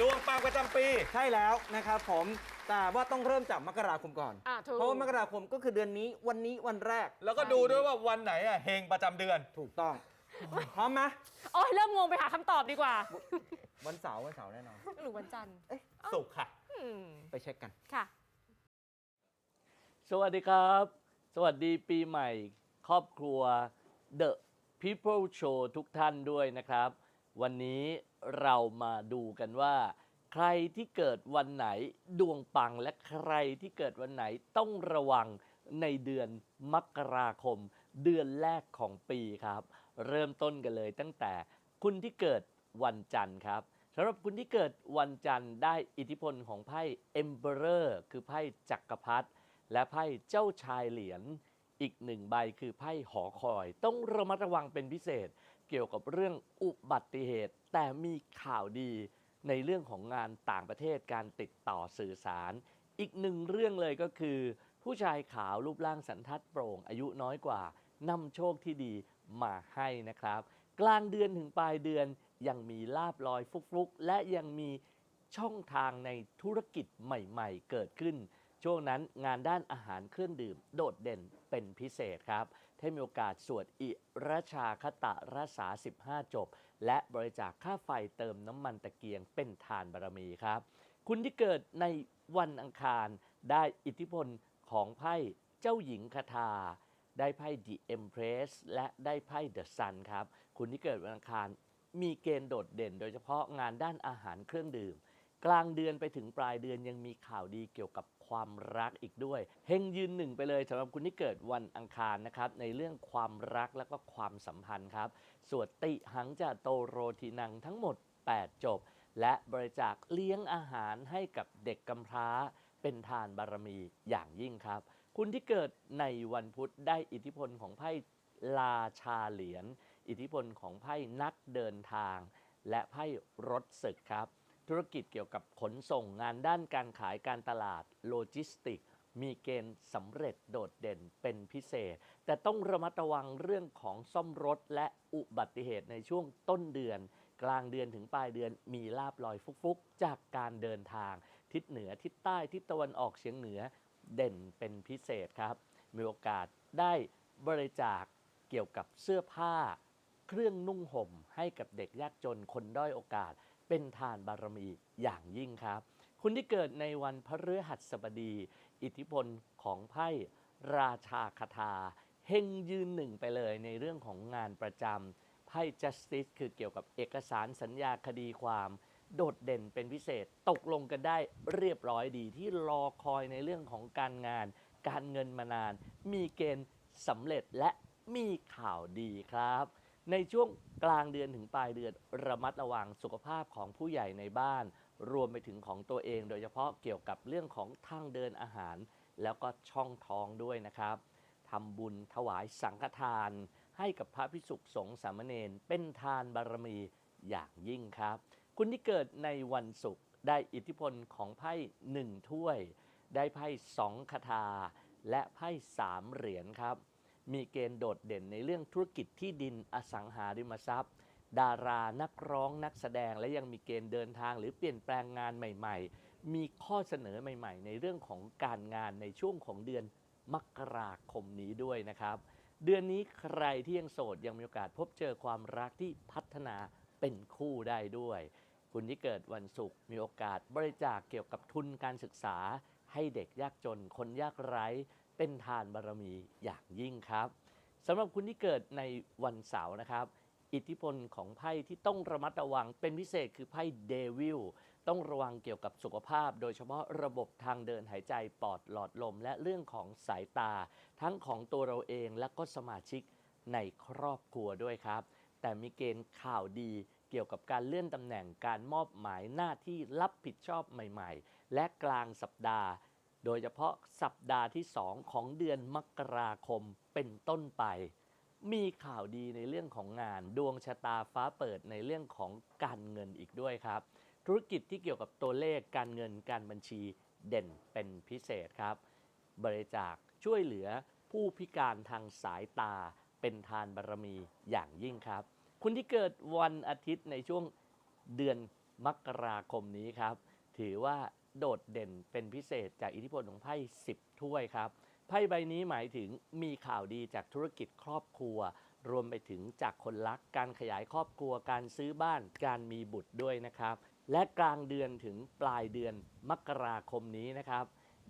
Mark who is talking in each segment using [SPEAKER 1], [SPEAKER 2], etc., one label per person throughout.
[SPEAKER 1] ดวงปังประจำปี
[SPEAKER 2] ใช่แล้วนะครับผมแต่ว่าต้องเริ่มจากมกราคมก่อน
[SPEAKER 3] อะถูก
[SPEAKER 2] เพราะว่ามกราคมก็คือเดือนนี้วันนี้วันแรก
[SPEAKER 1] แล้วก็ดูด้วยว่าวันไหนอะเฮงประจำเดือน
[SPEAKER 2] ถูกต้อง พร้อมไหม
[SPEAKER 3] โอ้ยเริ่มงงไปหาคำตอบดีกว่า
[SPEAKER 2] วันเสาร์วันเสาร์แน่นอน
[SPEAKER 3] หรือวันจันทร์
[SPEAKER 1] สุขค่ะ
[SPEAKER 3] อืม
[SPEAKER 2] ไปเช็คกัน
[SPEAKER 3] ค่ะ
[SPEAKER 4] สวัสดีครับ สวัสดีปีใหม่ ครอบครัว The People Show ทุกท่านด้วยนะครับ วันนี้เรามาดูกันว่า ใครที่เกิดวันไหนดวงปังและใครที่เกิดวันไหนต้องระวังในเดือนมกราคม เดือนแรกของปีครับ เริ่มต้นกันเลยตั้งแต่คุณที่เกิดวันจันทร์ครับสำหรับคุณที่เกิดวันจันทร์ได้อิทธิพลของไพ่ Emperor คือไพ่จักรพรรดิและไพ่เจ้าชายเหรียญอีกหนึ่งใบคือไพ่หอคอย ต้องระมัดระวังเป็นพิเศษ เกี่ยวกับเรื่องอุบัติเหตุ แต่มีข่าวดี ในเรื่องของงานต่างประเทศการติดต่อสื่อสาร อีกหนึ่งเรื่องเลยก็คือ ผู้ชายขาวรูปร่างสันทัดโปร่ง อายุน้อยกว่านำโชคที่ดีมาให้นะครับ กลางเดือนถึงปลายเดือนยังมีลาบลอยฟุกๆ และยังมีช่องทางในธุรกิจใหม่ ๆ เกิดขึ้น ช่วงนั้นงานด้านอาหารเครื่องดื่มโดดเด่นเป็นพิเศษครับถ้ามีโอกาสสวดอิรชาคตะรัษา 15 จบ และบริจาคค่าไฟเติมน้ำมันตะเกียงเป็นทานบารมีครับ คุณที่เกิดในวันอังคารได้อิทธิพลของไพ่เจ้าหญิงคาทาได้ไพ่ The Empress และได้ไพ่ The Sun ครับ คุณที่เกิดวันอังคารมีเกณฑ์โดดเด่น โดยเฉพาะงานด้านอาหารเครื่องดื่ม กลางเดือนไปถึงปลายเดือนยังมีข่าวดีเกี่ยวกับ ความรักอีกด้วย เฮงยืนหนึ่งไปเลยสำหรับคุณที่เกิดวันอังคารนะครับในเรื่องความรักและก็ความสัมพันธ์ครับสวดติหังจะโตโรทีนังทั้งหมด 8 จบ และบริจาคเลี้ยงอาหารให้กับเด็กกำพร้า เป็นทานบารมีอย่างยิ่งครับ คุณที่เกิดในวันพุธได้อิทธิพลของไพ่ราชาเหรียญอิทธิพลของไพ่นักเดินทาง และไพ่รถศึกครับ ธุรกิจเกี่ยวกับขนส่งงานด้านการขายการตลาดโลจิสติก มีเกณฑ์สำเร็จโดดเด่นเป็นพิเศษ แต่ต้องระมัดระวังเรื่องของซ่อมรถและอุบัติเหตุในช่วงต้นเดือน กลางเดือนถึงปลายเดือนมีลาบลอยฟุกๆ จากการเดินทาง ทิศเหนือทิศใต้ทิศตะวันออกเฉียงเหนือเด่นเป็นพิเศษครับ มีโอกาสได้บริจาคเกี่ยวกับเสื้อผ้า เครื่องนุ่งห่มให้กับเด็กยากจนคนด้อยโอกาส เป็นทานบารมีอย่างยิ่งครับ คุณที่เกิดในวันพฤหัสบดี อิทธิพลของไพ่ราชาคาทาเฮงยืนหนึ่งไปเลยในเรื่องของงานประจำไพ่ justice คือเกี่ยวกับเอกสารสัญญาคดีความ โดดเด่นเป็นพิเศษตกลงกันได้เรียบร้อยดีที่รอคอยในเรื่องของการงาน การเงินมานาน มีเกณฑ์สำเร็จและมีข่าวดีครับ ในช่วงกลางเดือนถึงปลายเดือนระมัดระวังสุขภาพของผู้ใหญ่ในบ้าน รวมไปถึงของตัวเอง โดยเฉพาะเกี่ยวกับเรื่องของทางเดินอาหาร แล้วก็ช่องท้องด้วยนะครับทำบุญถวายสังฆทาน ให้กับพระพิสุขสงฆ์สามเณรเป็นทานบารมีอย่างยิ่งครับ คุณที่เกิดในวันศุกร์ได้อิทธิพลของไพ่หนึ่งถ้วย ได้ไพ่สองคาถาและไพ่สามเหรียญครับ มีเกณฑ์โดดเด่นในเรื่องธุรกิจที่ดินอสังหาริมทรัพย์ ดารานักร้องนักแสดงและยังมีเกณฑ์เดินทางหรือเปลี่ยนแปลงงานใหม่ๆ มีข้อเสนอใหม่ๆ ในเรื่องของการงานในช่วงของเดือนมกราคมนี้ด้วยนะครับ เดือนนี้ใครที่ยังโสดยังมีโอกาสพบเจอความรักที่พัฒนาเป็นคู่ได้ด้วย คุณที่เกิดวันศุกร์มีโอกาสบริจาคเกี่ยวกับทุนการศึกษา ให้เด็กยากจนคนยากไร้ เป็นทานบารมีอย่างยิ่งครับสำหรับคุณที่เกิดในวันเสาร์นะครับ อิทธิพลของไพ่ที่ต้องระมัดระวังเป็นพิเศษคือไพ่เดวิลต้องระวังเกี่ยวกับสุขภาพ โดยเฉพาะระบบทางเดินหายใจปอดหลอดลม และเรื่องของสายตา ทั้งของตัวเราเองและก็สมาชิกในครอบครัวด้วยครับ แต่มีเกณฑ์ข่าวดีเกี่ยวกับการเลื่อนตำแหน่งการมอบหมายหน้าที่รับผิดชอบใหม่ ๆ และกลางสัปดาห์ โดยเฉพาะสัปดาห์ที่ 2 ของเดือนมกราคมเป็นต้นไป มีข่าวดีในเรื่องของงาน ดวงชะตาฟ้าเปิดในเรื่องของการเงินอีกด้วยครับ ธุรกิจที่เกี่ยวกับตัวเลขการเงินการบัญชีเด่นเป็นพิเศษครับ บริจาคช่วยเหลือผู้พิการทางสายตาเป็นทานบารมีอย่างยิ่งครับ คุณที่เกิดวันอาทิตย์ในช่วงเดือนมกราคมนี้ครับ ถือว่า โดดเด่นเป็นพิเศษจากอิทธิพลของไพ่10 ถ้วยครับ ไพ่ใบนี้หมายถึงมีข่าวดีจากธุรกิจครอบครัว รวมไปถึงจากคนรักการขยายครอบครัวการซื้อบ้านการมีบุตรด้วยนะครับ และกลางเดือนถึงปลายเดือนมกราคมนี้นะครับ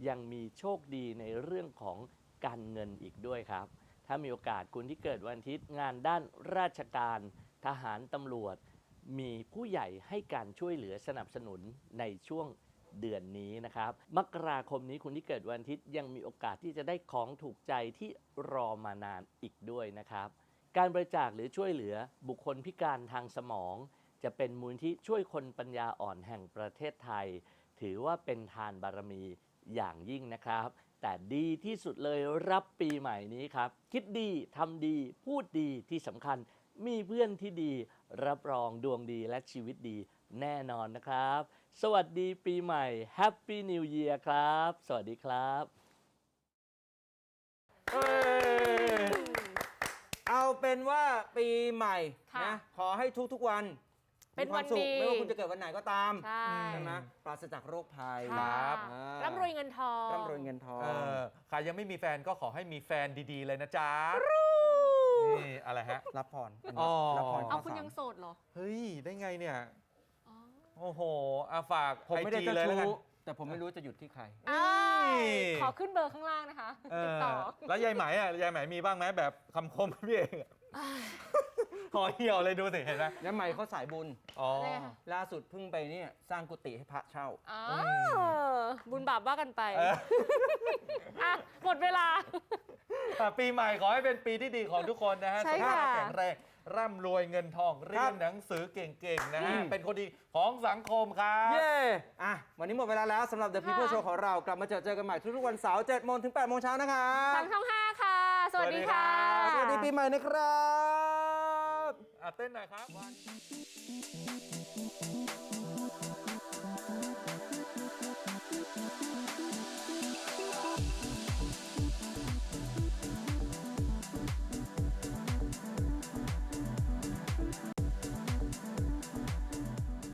[SPEAKER 4] ยังมีโชคดีในเรื่องของการเงินอีกด้วยครับ ถ้ามีโอกาสคุณที่เกิดวันอาทิตย์งานด้านราชการ ทหารตำรวจ มีผู้ใหญ่ให้การช่วยเหลือสนับสนุนในช่วง เดือนนี้นะครับ มกราคมนี้คุณที่เกิดวันอาทิตย์ยังมีโอกาสที่จะได้ของถูกใจที่รอมานานอีกด้วยนะครับ การบริจาคหรือช่วยเหลือบุคคลพิการทางสมอง จะเป็นมูลที่ช่วยคนปัญญาอ่อนแห่งประเทศไทย ถือว่าเป็นทานบารมีอย่างยิ่งนะครับ แต่ดีที่สุดเลยรับปีใหม่นี้ครับ คิดดีทำดีพูดดีที่สำคัญมีเพื่อนที่ดี รับรองดวงดีและชีวิตดีแน่นอนนะครับ สวัสดีปีใหม่ Happy New Year ครับ สวัสดีครับ
[SPEAKER 2] เอ้ยเอาเป็นว่าปีใหม่
[SPEAKER 3] ค่ะ
[SPEAKER 2] นะขอให้ทุกๆวัน
[SPEAKER 3] เป็น
[SPEAKER 2] มีความสุข
[SPEAKER 3] วันดี
[SPEAKER 2] ไม่ว่าคุณจะเกิดวันไหนก็ตาม
[SPEAKER 3] ใช่
[SPEAKER 2] ใช่ไหมปราศจากโรคภัย
[SPEAKER 3] ค่ะ
[SPEAKER 1] ครับ
[SPEAKER 2] อ่า
[SPEAKER 3] ร่ำรวยเงินทอง
[SPEAKER 2] ร่ำรวยเงินทอง
[SPEAKER 1] เออใครยังไม่มีแฟนก็ขอให้มีแฟนดีๆเลยนะจ๊ะนี่อะไรฮะ
[SPEAKER 2] รับพรน
[SPEAKER 1] อ๋
[SPEAKER 2] นี้
[SPEAKER 1] อ
[SPEAKER 2] รับพร
[SPEAKER 3] เอา
[SPEAKER 2] ข้
[SPEAKER 3] คุณ
[SPEAKER 2] สร
[SPEAKER 3] ยังโสดเหรอ
[SPEAKER 1] เฮ้ย ได้ไงเนี่ย
[SPEAKER 3] อ๋อ
[SPEAKER 1] โอ้โหอาฝาก
[SPEAKER 2] ผมไม่ได้
[SPEAKER 1] IG
[SPEAKER 2] เจ้า
[SPEAKER 1] เลยแล้วกัน
[SPEAKER 2] ชู้แต่ผมไม่รู้จะหยุดที่ใคร
[SPEAKER 3] อ้าย
[SPEAKER 1] นี่
[SPEAKER 3] ขอขึ้นเบอร์ข้างล่างนะคะ
[SPEAKER 1] เอ
[SPEAKER 3] ติด
[SPEAKER 1] อ
[SPEAKER 3] ต่อ
[SPEAKER 1] แล้วยายไหมอะยายไหมมีบ้างไหมแบบคำคมพี่เองอะคอเหี่ยวเลยดูสิเห็นไหม
[SPEAKER 2] แล้วใหม่เขาสายบุญ
[SPEAKER 1] อ๋อ
[SPEAKER 3] อะไรอะ
[SPEAKER 2] ล่าสุดเพิ่งไปเนี่ยสร้างกุฏิให้พระเช่า
[SPEAKER 3] อ๋อบุญบาปว่ากันไป
[SPEAKER 1] เออ
[SPEAKER 3] อะหมดเวลา
[SPEAKER 1] อะปีใหม่ขอให้เป็นปีที่ดีของทุกคนนะฮะ
[SPEAKER 3] ใช่
[SPEAKER 1] สุขภาพ
[SPEAKER 3] ค่ะ
[SPEAKER 1] แข็งแรง ร่ำรวยเงินทองเรียนหนังสือเก่งๆนะฮะ
[SPEAKER 2] อืม
[SPEAKER 1] เป็นคนดีของสังคมครับ
[SPEAKER 2] เย้อะวันนี้หมดเวลาแล้วสำหรับ The People
[SPEAKER 3] ค่ะ
[SPEAKER 2] Show ของเรากลับมาเจอเจอกันใหม่ทุกๆวันเสาร์7โมงถึง8โมงเช้านะครับ
[SPEAKER 3] ทางช่อง 5 ค่ะ สวัสดีค่ะ
[SPEAKER 2] สวัสดีปีใหม่นะครับ
[SPEAKER 1] อะเต้นหน่อยครับ